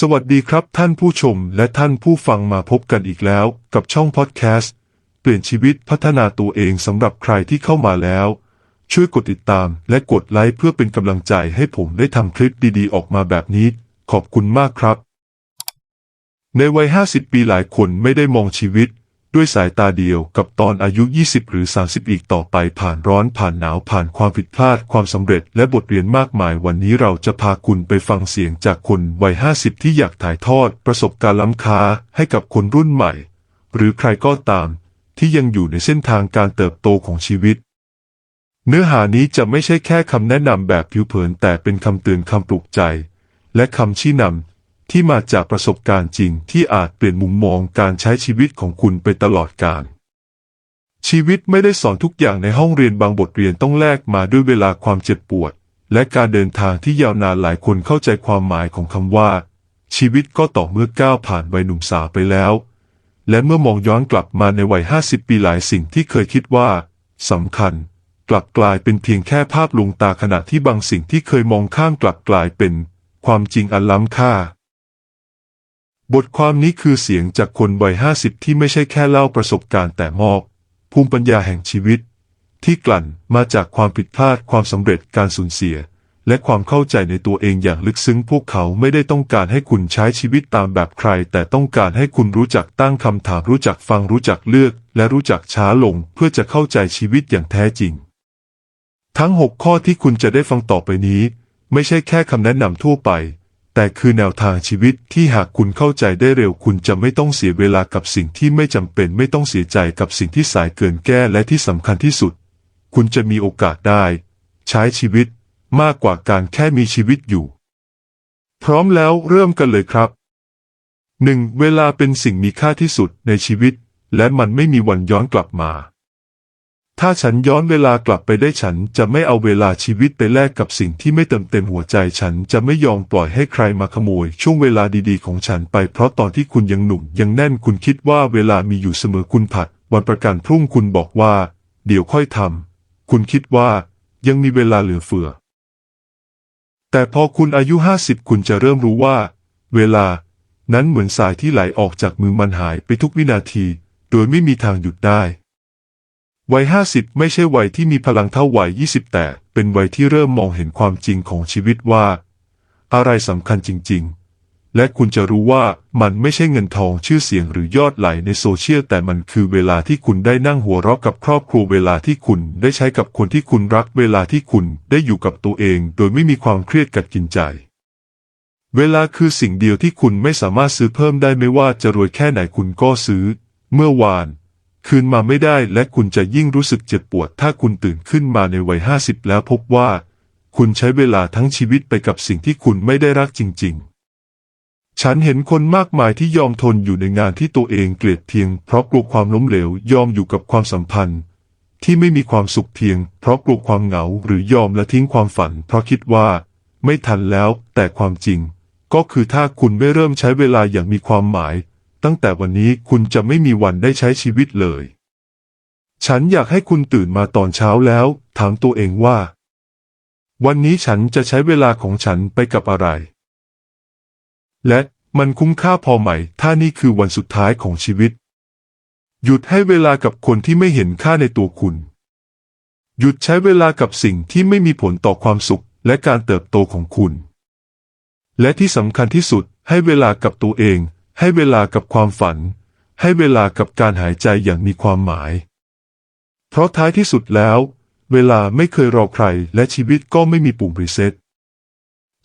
สวัสดีครับท่านผู้ชมและท่านผู้ฟังมาพบกันอีกแล้วกับช่องพอดแคสต์เปลี่ยนชีวิตพัฒนาตัวเองสำหรับใครที่เข้ามาแล้ว ช่วยกดติดตามและกดไลค์เพื่อเป็นกำลังใจให้ผมได้ทำคลิปดีๆ ออกมาแบบนี้ ขอบคุณมากครับ ในวัย 50 ปีหลายคนไม่ได้มองชีวิต ด้วยสายตาเดียวกับตอนอายุ 20 หรือ 30 อีกต่อไปผ่านร้อนผ่านหนาวผ่านความผิดพลาดความสำเร็จและบทเรียนมากมายวันนี้เราจะพาคุณไปฟังเสียงจากคนวัย 50 ที่อยากถ่ายทอด ประสบการณ์ล้ำค่าให้กับคนรุ่นใหม่ หรือใครก็ตาม ที่ยังอยู่ในเส้นทางการเติบโตของชีวิต เนื้อหานี้จะไม่ใช่แค่คำแนะนำแบบผิวเผินแต่เป็นคำเตือนคำปลุกใจ และคำชี้นำ ที่มาจากประสบการณ์จริงที่อาจเปลี่ยนมุมมองการใช้ชีวิตของคุณไปตลอดกาลชีวิตไม่ได้สอนทุกอย่างในห้องเรียนบางบทเรียนต้องแลกมาด้วยเวลาความเจ็บปวด และการเดินทางที่ยาวนานหลายคนเข้าใจความหมายของคำว่า ชีวิตก็ต่อเมื่อก้าวผ่านวัยหนุ่มสาวไปแล้ว และเมื่อมองย้อนกลับมาในวัยห้าสิบปีหลายสิ่งที่เคยคิดว่าสำคัญ กลับกลายเป็นเพียงแค่ภาพลวงตาขณะที่บางสิ่งที่เคยมองข้ามกลับกลายเป็น ความจริงอันล้ำค่า บทความนี้คือเสียงจากคนวัยห้าสิบที่ไม่ใช่แค่เล่าประสบการณ์แต่มอบ ภูมิปัญญาแห่งชีวิต ที่กลั่นมาจากความผิดพลาดความสำเร็จการสูญเสีย และความเข้าใจในตัวเองอย่างลึกซึ้งพวกเขาไม่ได้ต้องการให้คุณใช้ชีวิตตามแบบใคร แต่ต้องการให้คุณรู้จักตั้งคำถามรู้จักฟังรู้จักเลือก และรู้จักช้าลงเพื่อจะเข้าใจชีวิตอย่างแท้จริง ทั้ง 6 ข้อที่คุณจะได้ฟังต่อไปนี้ ไม่ใช่แค่คำแนะนำทั่วไป แต่คือแนวทางชีวิตที่หากคุณเข้าใจได้เร็วคุณจะไม่ต้องเสียเวลากับสิ่งที่ไม่จำเป็นไม่ต้องเสียใจกับสิ่งที่สายเกินแก้และที่สำคัญที่สุด คุณจะมีโอกาสได้ ใช้ชีวิตมากกว่าการแค่มีชีวิตอยู่ พร้อมแล้วเริ่มกันเลยครับ 1. เวลาเป็นสิ่งมีค่าที่สุดในชีวิต และมันไม่มีวันย้อนกลับมา ถ้าฉันย้อนเวลากลับไปได้ฉันจะไม่เอาเวลาชีวิตไปแลกกับสิ่งที่ไม่เติมเต็มหัวใจฉันจะไม่ยอมปล่อยให้ใครมาขโมย ช่วงเวลาดีๆของฉันไปเพราะตอนที่คุณยังหนุ่มยังแน่นคุณคิดว่าเวลามีอยู่เสมอคุณผัด วันประกันพรุ่งคุณบอกว่า เดี๋ยวค่อยทำคุณคิดว่า ยังมีเวลาเหลือเฟือ แต่พอคุณอายุห้าสิบคุณจะเริ่มรู้ว่า เวลา นั้นเหมือนสายที่ไหลออกจากมือมันหายไปทุกวินาที โดยไม่มีทางหยุดได้ วัยห้าสิบไม่ใช่วัยที่มีพลังเท่าวัยยี่สิบแต่เป็นวัยที่เริ่มมองเห็นความจริงของชีวิตว่า อะไรสำคัญจริง ๆ และคุณจะรู้ว่ามันไม่ใช่เงินทองชื่อเสียงหรือยอดไหลในโซเชียลแต่มันคือเวลาที่คุณได้นั่งหัวเราะกับครอบครัวเวลาที่คุณได้ใช้กับคนที่คุณรักเวลาที่คุณได้อยู่กับตัวเอง โดยไม่มีความเครียดกัดกินใจ เวลาคือสิ่งเดียวที่คุณไม่สามารถซื้อเพิ่มได้ไม่ว่าจะรวยแค่ไหนคุณก็ซื้อ เมื่อวาน คืนมาไม่ได้และคุณจะยิ่งรู้สึกเจ็บปวด ถ้าคุณตื่นขึ้นมาในวัยห้าสิบแล้วพบว่า คุณใช้เวลาทั้งชีวิตไปกับสิ่งที่คุณไม่ได้รักจริง ๆ ฉันเห็นคนมากมายที่ยอมทนอยู่ในงานที่ตัวเองเกลียดเพียง เพราะกลัวความล้มเหลวยอมอยู่กับความสัมพันธ์ ที่ไม่มีความสุขเพียง เพราะกลัวความเหงาหรือยอมและทิ้งความฝัน เพราะคิดว่า ไม่ทันแล้ว แต่ความจริง ก็คือถ้าคุณไม่เริ่มใช้เวลาอย่างมีความหมาย ตั้งแต่วันนี้คุณจะไม่มีวันได้ใช้ชีวิตเลย ฉันอยากให้คุณตื่นมาตอนเช้าแล้วถามตัวเองว่า วันนี้ฉันจะใช้เวลาของฉันไปกับอะไร และมันคุ้มค่าพอไหม ถ้านี่คือวันสุดท้ายของชีวิต หยุดให้เวลากับคนที่ไม่เห็นค่าในตัวคุณ หยุดใช้เวลากับสิ่งที่ไม่มีผลต่อความสุขและการเติบโตของคุณ และที่สำคัญที่สุดให้เวลากับตัวเอง ให้เวลากับความฝัน ให้เวลากับการหายใจอย่างมีความหมาย เพราะท้ายที่สุดแล้ว เวลาไม่เคยรอใครและชีวิตก็ไม่มีปุ่มรีเซ็ต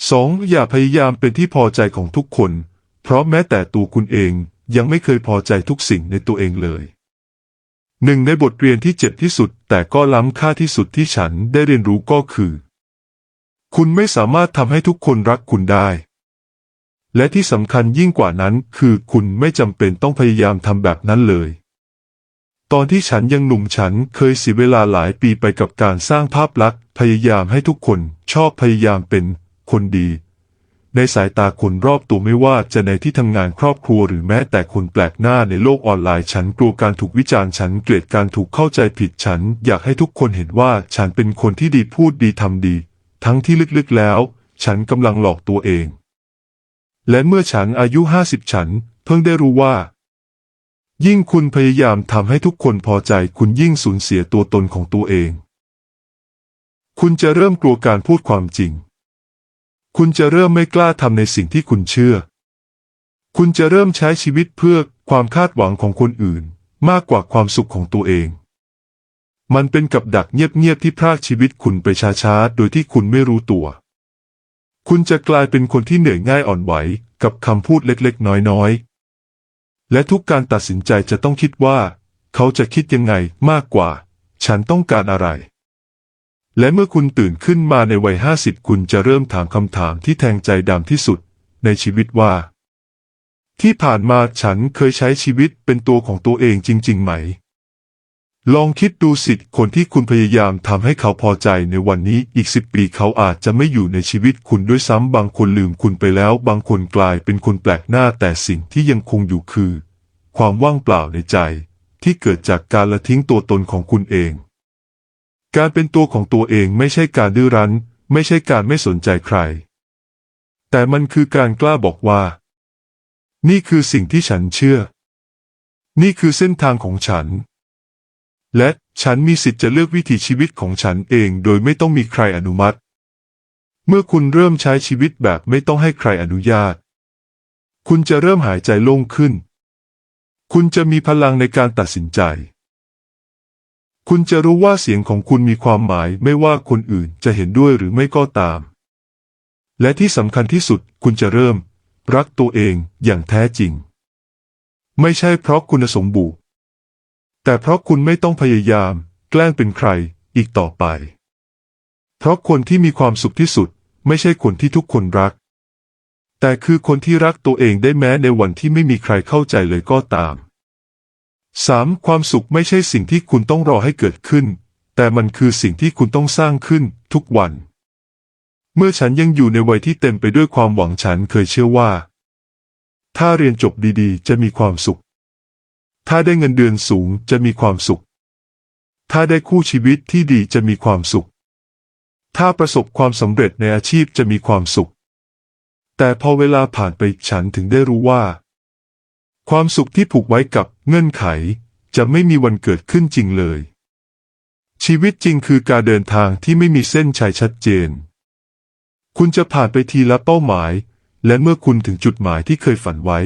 สองอย่าพยายามเป็นที่พอใจของทุกคน เพราะแม้แต่ตัวคุณเองยังไม่เคยพอใจทุกสิ่งในตัวเองเลย หนึ่งในบทเรียนที่เจ็บที่สุด แต่ก็ล้ำค่าที่สุดที่ฉันได้เรียนรู้ก็คือ คุณไม่สามารถทำให้ทุกคนรักคุณได้ และที่สำคัญยิ่งกว่านั้นคือคุณไม่จำเป็นต้องพยายามทำแบบนั้นเลย ตอนที่ฉันยังหนุ่มฉันเคยเสียเวลาหลายปีไปกับการสร้างภาพลักษณ์ พยายามให้ทุกคนชอบพยายามเป็นคนดี ในสายตาคนรอบตัวไม่ว่าจะในที่ทำงานครอบครัวหรือแม้แต่คนแปลกหน้าในโลกออนไลน์ ฉันกลัวการถูกวิจารณ์ฉันเกลียดการถูกเข้าใจผิดฉัน อยากให้ทุกคนเห็นว่าฉันเป็นคนที่ดีพูดดีทำดี ทั้งที่ลึกๆแล้ว ฉันกำลังหลอกตัวเอง และเมื่อฉันอายุห้าสิบฉัน เพิ่งได้รู้ว่า ยิ่งคุณพยายามทำให้ทุกคนพอใจคุณยิ่งสูญเสียตัวตนของตัวเอง คุณจะเริ่มกลัวการพูดความจริง คุณจะเริ่มไม่กล้าทำในสิ่งที่คุณเชื่อ คุณจะเริ่มใช้ชีวิตเพื่อความคาดหวังของคนอื่น มากกว่าความสุขของตัวเองมันเป็นกับดักเงียบๆที่พรากชีวิตคุณไปช้าๆ โดยที่คุณไม่รู้ตัว คุณจะกลายเป็นคนที่เหนื่อยง่ายอ่อนไหวกับคำพูดเล็กๆ น้อยๆ และทุกการตัดสินใจจะต้องคิดว่า เขาจะคิดยังไงมากกว่า ฉันต้องการอะไร และเมื่อคุณตื่นขึ้นมาในวัยห้าสิบคุณจะเริ่มถามคำถามที่แทงใจดำที่สุดในชีวิตว่า ที่ผ่านมาฉันเคยใช้ชีวิตเป็นตัวของตัวเองจริง ๆ ไหม ลองคิดดูสิคนที่คุณพยายามทำให้เขาพอใจในวันนี้อีกสิบปีเขาอาจจะไม่อยู่ในชีวิตคุณด้วยซ้ำบางคนลืมคุณไปแล้ว บางคนกลายเป็นคนแปลกหน้าแต่สิ่งที่ยังคงอยู่คือ ความว่างเปล่าในใจ ที่เกิดจากการละทิ้งตัวตนของคุณเอง การเป็นตัวของตัวเองไม่ใช่การดื้อรั้น ไม่ใช่การไม่สนใจใคร แต่มันคือการกล้าบอกว่า นี่คือสิ่งที่ฉันเชื่อ นี่คือเส้นทางของฉัน และฉันมีสิทธิ์จะเลือกวิถีชีวิตของฉันเองโดยไม่ต้องมีใครอนุมัติ เมื่อคุณเริ่มใช้ชีวิตแบบไม่ต้องให้ใครอนุญาต คุณจะเริ่มหายใจโล่งขึ้น คุณจะมีพลังในการตัดสินใจ คุณจะรู้ว่าเสียงของคุณมีความหมายไม่ว่าคนอื่นจะเห็นด้วยหรือไม่ก็ตาม และที่สำคัญที่สุดคุณจะเริ่ม รักตัวเองอย่างแท้จริง ไม่ใช่เพราะคุณสมบูรณ์ แต่เพราะคุณไม่ต้องพยายาม แกล้งเป็นใครอีกต่อไป เพราะคนที่มีความสุขที่สุด ไม่ใช่คนที่ทุกคนรัก แต่คือคนที่รักตัวเองได้แม้ในวันที่ไม่มีใครเข้าใจเลยก็ตาม 3. ความสุขไม่ใช่สิ่งที่คุณต้องรอให้เกิดขึ้น แต่มันคือสิ่งที่คุณต้องสร้างขึ้นทุกวัน เมื่อฉันยังอยู่ในวัยที่เต็มไปด้วยความหวังฉันเคยเชื่อว่า ถ้าเรียนจบดีๆ จะมีความสุข ถ้าได้เงินเดือนสูงจะมีความสุข ถ้าได้คู่ชีวิตที่ดีจะมีความสุข ถ้าประสบความสำเร็จในอาชีพจะมีความสุข แต่พอเวลาผ่านไปฉันถึงได้รู้ว่า ความสุขที่ผูกไว้กับเงื่อนไขจะไม่มีวันเกิดขึ้นจริงเลย ชีวิตจริงคือการเดินทางที่ไม่มีเส้นชัยชัดเจน คุณจะผ่านไปทีละเป้าหมาย และเมื่อคุณถึงจุดหมายที่เคยฝันไว้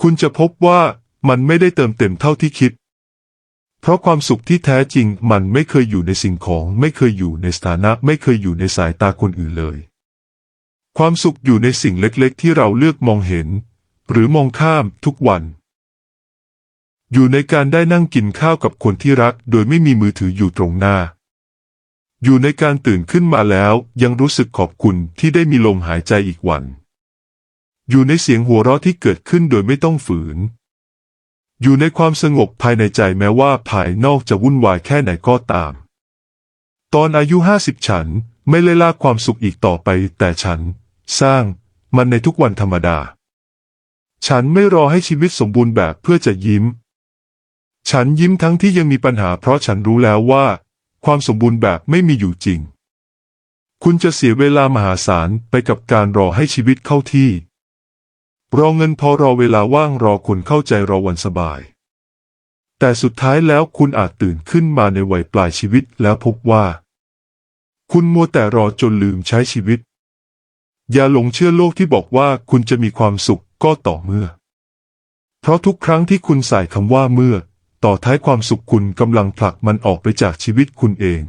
คุณจะพบว่า มันไม่ได้เติมเต็มเท่าที่คิด เพราะความสุขที่แท้จริงมันไม่เคยอยู่ในสิ่งของ ไม่เคยอยู่ในสถานะไม่เคยอยู่ในสายตาคนอื่นเลย ความสุขอยู่ในสิ่งเล็กๆ ที่เราเลือกมองเห็น หรือมองข้ามทุกวัน อยู่ในการได้นั่งกินข้าวกับคนที่รัก โดยไม่มีมือถืออยู่ตรงหน้า อยู่ในการตื่นขึ้นมาแล้วยังรู้สึกขอบคุณที่ได้มีลมหายใจอีกวันอยู่ในเสียงหัวเราะที่เกิดขึ้นโดยไม่ต้องฝืน อยู่ในความสงบภายในใจแม้ว่าภายนอกจะวุ่นวายแค่ไหนก็ตาม ตอนอายุห้าสิบฉันไม่เลยลาความสุขอีกต่อไป แต่ฉัน สร้างมันในทุกวันธรรมดา ฉันไม่รอให้ชีวิตสมบูรณ์แบบเพื่อจะยิ้ม ฉันยิ้มทั้งที่ยังมีปัญหาเพราะฉันรู้แล้วว่า ความสมบูรณ์แบบไม่มีอยู่จริง คุณจะเสียเวลามหาศาลไปกับการรอให้ชีวิตเข้าที่ รอเงินพอรอเวลาว่างรอคนเข้าใจรอวันสบาย แต่สุดท้ายแล้วคุณอาจตื่นขึ้นมาในวัยปลายชีวิตแล้วพบว่า คุณมัวแต่รอจนลืมใช้ชีวิต อย่าหลงเชื่อโลกที่บอกว่าคุณจะมีความสุขก็ต่อเมื่อ เพราะทุกครั้งที่คุณใส่คำว่าเมื่อ ต่อท้ายความสุขคุณกำลังผลักมันออกไปจากชีวิตคุณเอง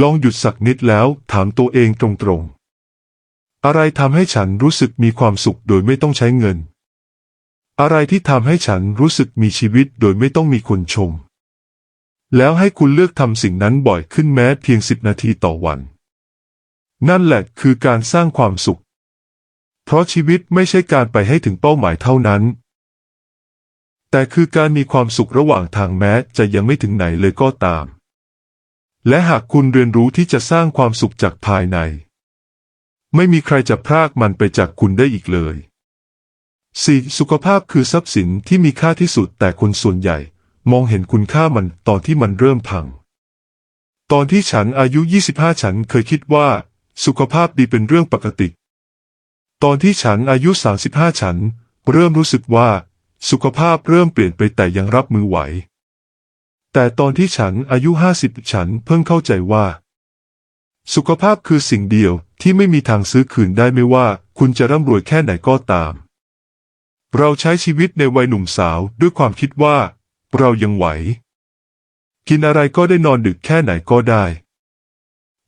ลองหยุดสักนิดแล้วถามตัวเองตรงๆ อะไรทำให้ฉันรู้สึกมีความสุขโดยไม่ต้องใช้เงิน อะไรที่ทำให้ฉันรู้สึกมีชีวิตโดยไม่ต้องมีคนชม แล้วให้คุณเลือกทำสิ่งนั้นบ่อยขึ้นแม้เพียงสิบนาทีต่อวัน นั่นแหละคือการสร้างความสุข เพราะชีวิตไม่ใช่การไปให้ถึงเป้าหมายเท่านั้น แต่คือการมีความสุขระหว่างทางแม้จะยังไม่ถึงไหนเลยก็ตาม และหากคุณเรียนรู้ที่จะสร้างความสุขจากภายใน ไม่มีใครจะพรากมันไปจากคุณได้อีกเลย 4. สุขภาพคือทรัพย์สินที่มีค่าที่สุดแต่คนส่วนใหญ่ มองเห็นคุณค่ามันตอนที่มันเริ่มพัง ตอนที่ฉันอายุ 25 ฉันเคยคิดว่า สุขภาพดีเป็นเรื่องปกติ ตอนที่ฉันอายุ 35 ฉัน เริ่มรู้สึกว่า สุขภาพเริ่มเปลี่ยนไปแต่ยังรับมือไหว แต่ตอนที่ฉันอายุ 50 ฉันเพิ่งเข้าใจว่า สุขภาพคือสิ่งเดียวที่ไม่มีทางซื้อคืนได้ไม่ว่า คุณจะร่ำรวยแค่ไหนก็ตาม เราใช้ชีวิตในวัยหนุ่มสาวด้วยความคิดว่า เรายังไหว กินอะไรก็ได้นอนดึกแค่ไหนก็ได้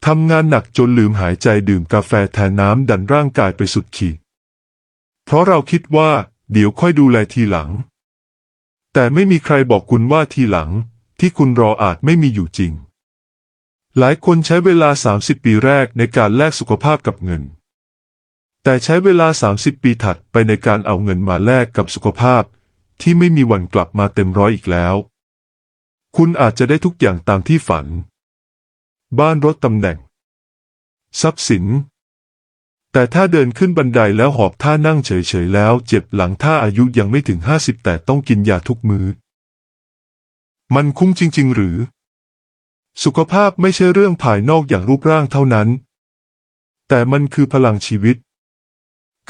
ทำงานหนักจนลืมหายใจดื่มกาแฟแทนน้ำดันร่างกายไปสุดขีด เพราะเราคิดว่า เดี๋ยวค่อยดูแลทีหลัง แต่ไม่มีใครบอกคุณว่าทีหลัง ที่คุณรออาจไม่มีอยู่จริง หลายคนใช้เวลา 30 ปีแรกในการแลกสุขภาพกับเงิน แต่ใช้เวลา 30 ปีถัดไปในการเอาเงินมาแลกกับสุขภาพ ที่ไม่มีวันกลับมาเต็มร้อยอีกแล้ว คุณอาจจะได้ทุกอย่างตามที่ฝัน บ้านรถตำแหน่ง ทรัพย์สิน แต่ถ้าเดินขึ้นบันไดแล้วหอบท่านั่งเฉยๆแล้ว เจ็บหลังถ้าอายุยังไม่ถึง 50 แต่ต้องกินยาทุกมือ้อ มันคุ้มจริง ๆ หรือ สุขภาพไม่ใช่เรื่องภายนอกอย่างรูปร่างเท่านั้น แต่มันคือพลังชีวิต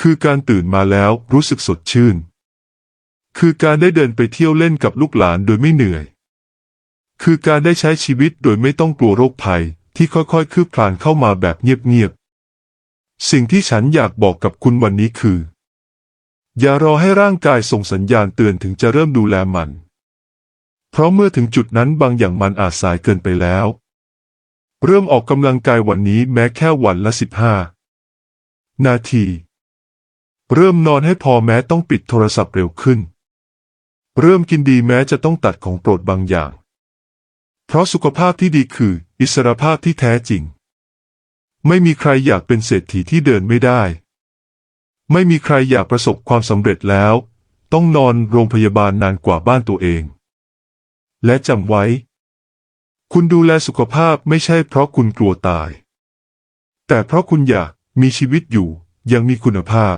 คือการตื่นมาแล้วรู้สึกสดชื่น คือการได้เดินไปเที่ยวเล่นกับลูกหลานโดยไม่เหนื่อย คือการได้ใช้ชีวิตโดยไม่ต้องกลัวโรคภัยที่ค่อยๆ คืบคลานเข้ามาแบบเงียบๆ สิ่งที่ฉันอยากบอกกับคุณวันนี้คือ อย่ารอให้ร่างกายส่งสัญญาณเตือนถึงจะเริ่มดูแลมัน เพราะเมื่อถึงจุดนั้นบางอย่างมันอาจสายเกินไปแล้ว เริ่มออกกำลังกายวันนี้แม้แค่วันละสิบห้านาที เริ่มนอนให้พอแม้ต้องปิดโทรศัพท์เร็วขึ้น เริ่มกินดีแม้จะต้องตัดของโปรดบางอย่าง เพราะสุขภาพที่ดีคือ อิสรภาพที่แท้จริง ไม่มีใครอยากเป็นเศรษฐีที่เดินไม่ได้ ไม่มีใครอยากประสบความสำเร็จแล้ว ต้องนอนโรงพยาบาลนานกว่าบ้านตัวเอง และจำไว้ คุณดูแลสุขภาพไม่ใช่เพราะคุณกลัวตาย แต่เพราะคุณอยากมีชีวิตอยู่ยังมีคุณภาพ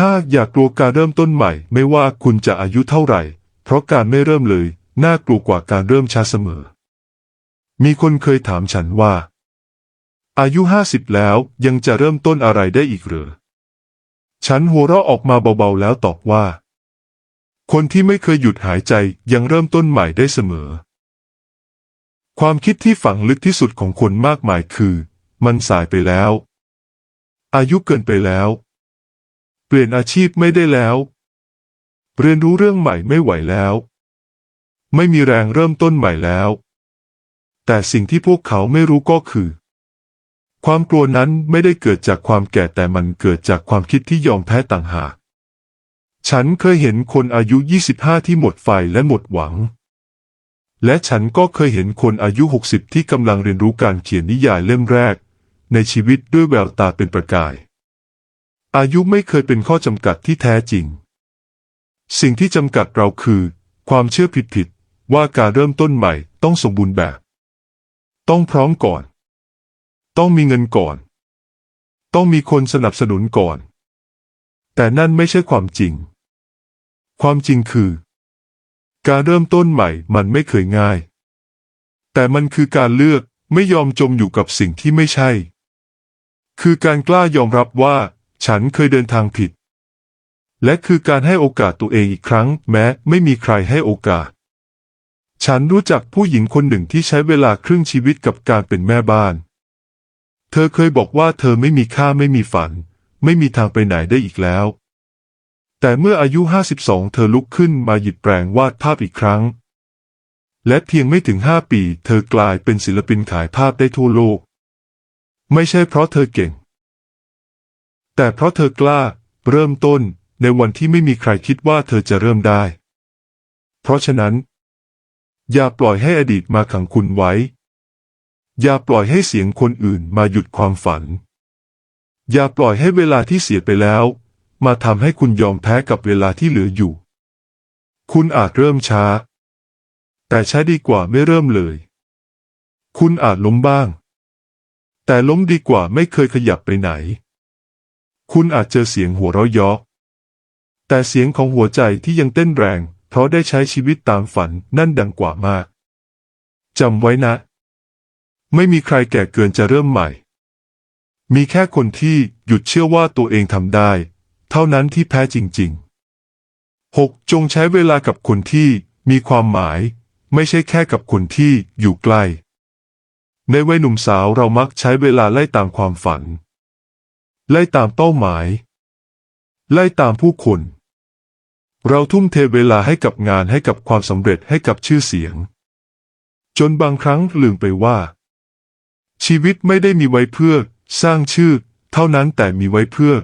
หากอยากกลัวการเริ่มต้นใหม่ ไม่ว่าคุณจะอายุเท่าไหร่ เพราะการไม่เริ่มเลย น่ากลัวกว่าการเริ่มช้าเสมอ มีคนเคยถามฉันว่า อายุห้าสิบแล้วยังจะเริ่มต้นอะไรได้อีกหรือ ฉันหัวเราะออกมาเบาๆแล้วตอบว่า คนที่ไม่เคยหยุดหายใจยังเริ่มต้นใหม่ได้เสมอ ความคิดที่ฝังลึกที่สุดของคนมากมายคือ มันสายไปแล้ว อายุเกินไปแล้ว เปลี่ยนอาชีพไม่ได้แล้ว เรียนรู้เรื่องใหม่ไม่ไหวแล้ว ไม่มีแรงเริ่มต้นใหม่แล้ว แต่สิ่งที่พวกเขาไม่รู้ก็คือ ความกลัวนั้นไม่ได้เกิดจากความแก่แต่มันเกิดจากความคิดที่ยอมแพ้ต่างหาก ฉันเคยเห็นคนอายุ 25 ที่หมดไฟและหมดหวัง และฉันก็เคยเห็นคนอายุ 60 ที่กำลังเรียนรู้การเขียนนิยายเล่มแรก ในชีวิตด้วยแววตาเป็นประกาย อายุไม่เคยเป็นข้อจำกัดที่แท้จริง สิ่งที่จำกัดเราคือ ความเชื่อผิดๆว่าการเริ่มต้นใหม่ต้องสมบูรณ์แบบ ต้องพร้อมก่อน ต้องมีเงินก่อน ต้องมีคนสนับสนุนก่อน แต่นั่นไม่ใช่ความจริง ความจริงคือ การเริ่มต้นใหม่มันไม่เคยง่าย แต่มันคือการเลือกไม่ยอมจมอยู่กับสิ่งที่ไม่ใช่ คือการกล้ายอมรับว่า ฉันเคยเดินทางผิด และคือการให้โอกาสตัวเองอีกครั้ง แม้ไม่มีใครให้โอกาส ฉันรู้จักผู้หญิงคนหนึ่งที่ใช้เวลาครึ่งชีวิตกับการเป็นแม่บ้าน เธอเคยบอกว่าเธอไม่มีค่าไม่มีฝัน ไม่มีทางไปไหนได้อีกแล้ว แต่เมื่ออายุ 52 เธอลุกขึ้นมาหยิบแปรงวาดภาพอีกครั้ง และเพียงไม่ถึงห้าปี เธอกลายเป็นศิลปินขายภาพได้ทั่วโลก ไม่ใช่เพราะเธอเก่ง แต่เพราะเธอกล้าเริ่มต้นในวันที่ไม่มีใครคิดว่าเธอจะเริ่มได้ เพราะฉะนั้น อย่าปล่อยให้อดีตมาขังคุณไว้ อย่าปล่อยให้เสียงคนอื่นมาหยุดความฝัน อย่าปล่อยให้เวลาที่เสียไปแล้ว มาทำให้คุณยอมแพ้กับเวลาที่เหลืออยู่ คุณอาจเริ่มช้า แต่ใช้ดีกว่าไม่เริ่มเลย คุณอาจล้มบ้าง แต่ล้มดีกว่าไม่เคยขยับไปไหน คุณอาจเจอเสียงหัวเราะยาะแต่เสียงของหัวใจที่ยังเต้นแรง เพราะได้ใช้ชีวิตตามฝันนั่นดังกว่ามากจำไว้นะ ไม่มีใครแก่เกินจะเริ่มใหม่ มีแค่คนที่หยุดเชื่อว่าตัวเองทำได้ เท่านั้นที่แพ้จริงๆ 6. จงใช้เวลากับคนที่มีความหมาย ไม่ใช่แค่กับคนที่อยู่ใกล้ ในวัยหนุ่มสาวเรามักใช้เวลาไล่ตามความฝัน ไล่ตามเป้าหมาย ไล่ตามผู้คน เราทุ่มเทเวลาให้กับงานให้กับความสำเร็จให้กับชื่อเสียง จนบางครั้งลืมไปว่า ชีวิตไม่ได้มีไว้เพื่อ สร้างชื่อ เท่านั้นแต่มีไว้เพื่อ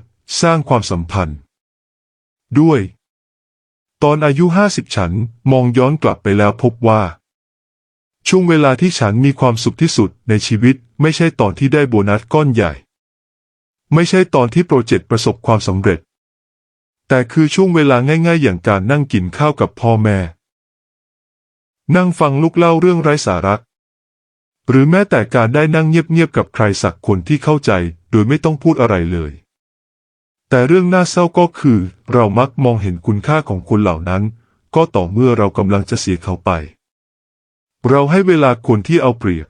สร้างความสัมพันธ์ ด้วย ตอนอายุห้าสิบฉันมองย้อนกลับไปแล้วพบว่า ช่วงเวลาที่ฉันมีความสุขที่สุดในชีวิตไม่ใช่ตอนที่ได้โบนัสก้อนใหญ่ ไม่ใช่ตอนที่โปรเจกต์ประสบความสำเร็จ แต่คือช่วงเวลาง่ายๆ อย่างการนั่งกินข้าวกับพ่อแม่ นั่งฟังลูกเล่าเรื่องไร้สาระหรือแม้แต่การได้นั่งเงียบๆกับใครสักคนที่เข้าใจ โดยไม่ต้องพูดอะไรเลย แต่เรื่องน่าเศร้าก็คือ เรามักมองเห็นคุณค่าของคนเหล่านั้น ก็ต่อเมื่อเรากำลังจะเสียเขาไป เราให้เวลาคนที่เอาเปรียบ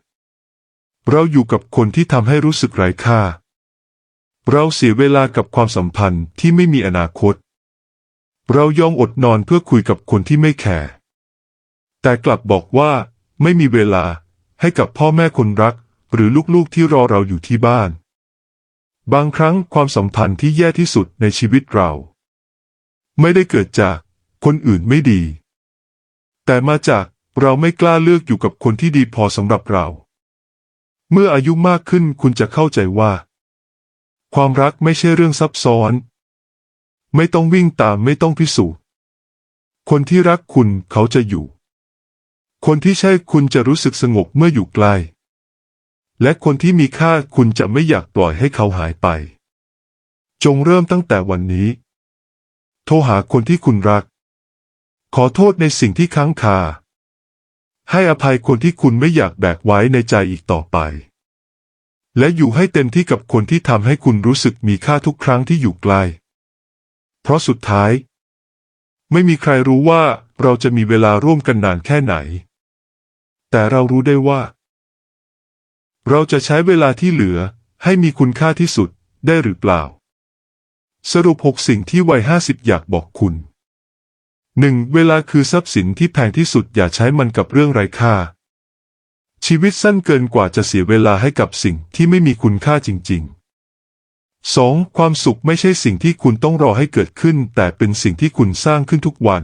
เราอยู่กับคนที่ทำให้รู้สึกไร้ค่า เราเสียเวลากับความสัมพันธ์ที่ไม่มีอนาคต เรายอมอดนอนเพื่อคุยกับคนที่ไม่แคร์แต่กลับบอกว่าไม่มีเวลาให้กับพ่อแม่คนรัก หรือลูกๆที่รอเราอยู่ที่บ้าน บางครั้งความสัมพันธ์ที่แย่ที่สุดในชีวิตเรา ไม่ได้เกิดจากคนอื่นไม่ดี แต่มาจากเราไม่กล้าเลือกอยู่กับคนที่ดีพอสำหรับเรา เมื่ออายุมากขึ้นคุณจะเข้าใจว่า ความรักไม่ใช่เรื่องซับซ้อน ไม่ต้องวิ่งตามไม่ต้องพิสูจน์ คนที่รักคุณเขาจะอยู่ คนที่ใช่คุณจะรู้สึกสงบเมื่ออยู่ใกล้ และคนที่มีค่าคุณจะไม่อยากปล่อยให้เขาหายไป จงเริ่มตั้งแต่วันนี้ โทรหาคนที่คุณรัก ขอโทษในสิ่งที่ค้างคา ให้อภัยคนที่คุณไม่อยากแบกไว้ในใจอีกต่อไป และอยู่ให้เต็มที่กับคนที่ทำให้คุณรู้สึกมีค่าทุกครั้งที่อยู่ใกล้ เพราะสุดท้าย ไม่มีใครรู้ว่าเราจะมีเวลาร่วมกันนานแค่ไหน แต่เรารู้ได้ว่า เราจะใช้เวลาที่เหลือให้มีคุณค่าที่สุดได้หรือเปล่า สรุปหกสิ่งที่วัยห้าสิบอยากบอกคุณหนึ่งเวลาคือทรัพย์สินที่แพงที่สุดอย่าใช้มันกับเรื่องไร้ค่า ชีวิตสั้นเกินกว่าจะเสียเวลาให้กับสิ่งที่ไม่มีคุณค่าจริง ๆ 2. ความสุขไม่ใช่สิ่งที่คุณต้องรอให้เกิดขึ้น แต่เป็นสิ่งที่คุณสร้างขึ้นทุกวัน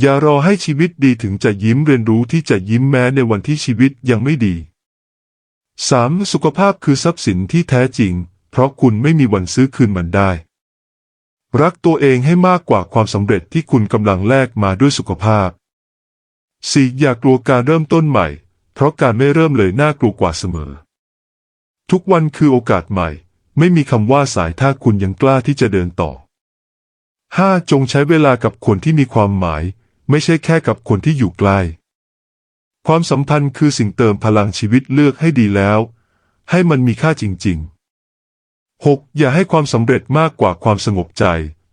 อย่ารอให้ชีวิตดีถึงจะยิ้มเรียนรู้ที่จะยิ้มแม้ในวันที่ชีวิตยังไม่ดี 3. สุขภาพคือทรัพย์สินที่แท้จริง เพราะคุณไม่มีวันซื้อคืนมันได้ รักตัวเองให้มากกว่าความสำเร็จที่คุณกำลังแลกมาด้วยสุขภาพ 4. อย่ากลัวการเริ่มต้นใหม่ เพราะการไม่เริ่มเลยน่ากลัวกว่าเสมอ ทุกวันคือโอกาสใหม่ ไม่มีคำว่าสายถ้าคุณยังกล้าที่จะเดินต่อ 5. จงใช้เวลากับคนที่มีความหมาย ไม่ใช่แค่กับคนที่อยู่ใกล้ ความสัมพันธ์คือสิ่งเติมพลังชีวิตเลือกให้ดีแล้ว ให้มันมีค่าจริง ๆ 6. อย่าให้ความสำเร็จมากกว่าความสงบใจ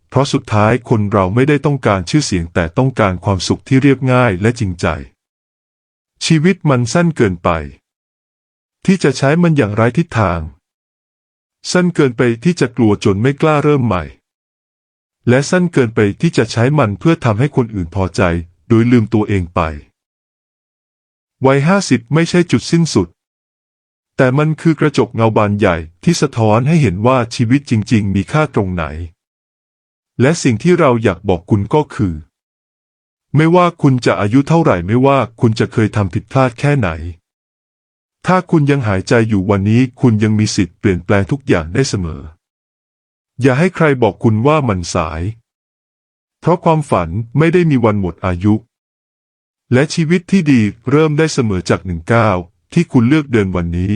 เพราะสุดท้ายคนเราไม่ได้ต้องการชื่อเสียงแต่ต้องการความสุขที่เรียบง่ายและจริงใจ ชีวิตมันสั้นเกินไป ที่จะใช้มันอย่างไร้ทิศทาง สั้นเกินไปที่จะกลัวจนไม่กล้าเริ่มใหม่ และสั้นเกินไปที่จะใช้มันเพื่อทำให้คนอื่นพอใจ โดยลืมตัวเองไป วัยห้าสิบไม่ใช่จุดสิ้นสุด แต่มันคือกระจกเงาบานใหญ่ที่สะท้อนให้เห็นว่าชีวิตจริง ๆ มีค่าตรงไหน และสิ่งที่เราอยากบอกคุณก็คือ ไม่ว่าคุณจะอายุเท่าไหร่ไม่ว่าคุณจะเคยทำผิดพลาดแค่ไหน ถ้าคุณยังหายใจอยู่วันนี้คุณยังมีสิทธิ์เปลี่ยนแปลงทุกอย่างได้เสมอ อย่าให้ใครบอกคุณว่ามันสาย เพราะความฝันไม่ได้มีวันหมดอายุ และชีวิตที่ดีเริ่มได้เสมอจากหนึ่งก้าวที่คุณเลือกเดินวันนี้